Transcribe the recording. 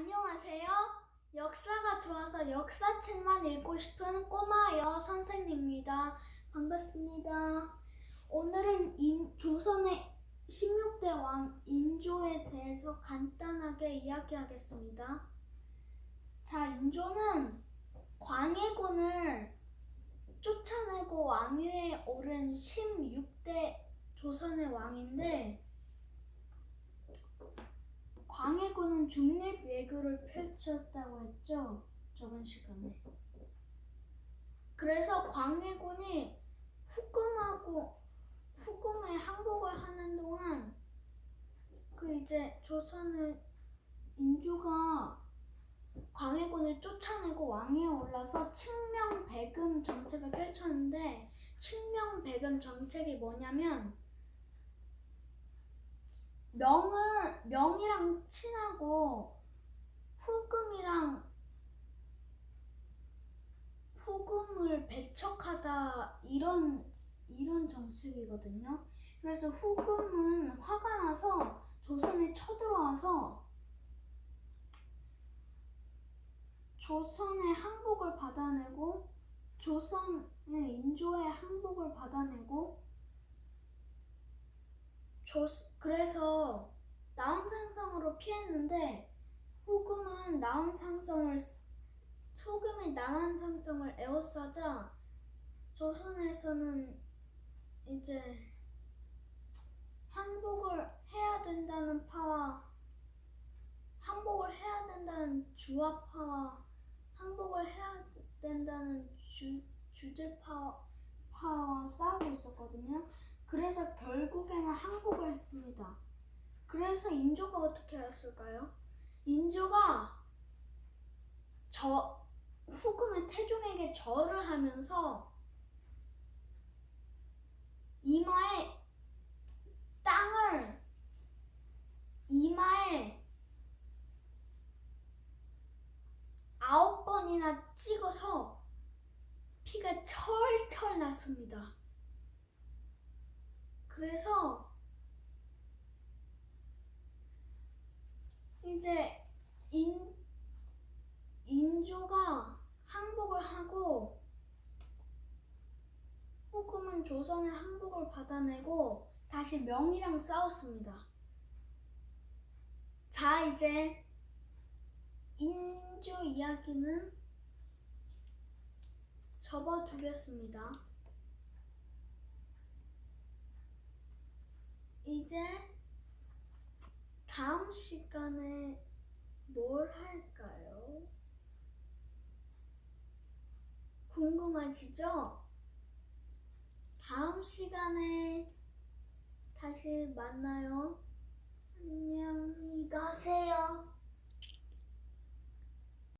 안녕하세요. 역사가 좋아서 역사책만 읽고 싶은 꼬마 여 선생님입니다. 반갑습니다. 오늘은 인- 조선의 16대 왕 인조에 대해서 간단하게 이야기하겠습니다. 자, 인조는 광해군을 쫓아내고 왕위에 오른 16대 조선의 왕인데 광해군은 중립 외교를 펼쳤다고 했죠. 저번 시간에. 그래서 광해군이 후금하고 후금에 항복을 하는 동안 그 이제 조선의 인조가 광해군을 쫓아내고 왕위에 올라서 칙명배금 정책을 펼쳤는데 칙명배금 정책이 뭐냐면 명을 명이랑 친하고 후금이랑 후금을 배척하다 이런 이런 정책이거든요. 그래서 후금은 화가 나서 조선에 쳐들어와서 조선의 항복을 받아내고 조선의 인조의 항복을 받아내고 조, 그래서 나원상성으로 피했는데 후금은 나원상성을 후금이 나원상성을 에워싸자 조선에서는 이제 항복을 해야 된다는 파와 항복을 해야 된다는 주화파와 항복을 해야 된다는 주, 주제파 파와 싸우고 있었거든요. 그래서 결국에는 항복을 했습니다. 그래서 인조가 어떻게 했을까요? 인조가 저 후금의 태종에게 절을 하면서 이마에 땅을 이마에 아홉 번이나 찍어서 피가 철철 났습니다. 그래서 이제 인 인조가 항복을 하고 후금은 조선의 항복을 받아내고 다시 명이랑 싸웠습니다. 자 이제 인조 이야기는 접어두겠습니다. 이제 다음 시간에 뭘 할까요? 궁금하시죠? 다음 시간에 다시 만나요. 안녕히 가세요.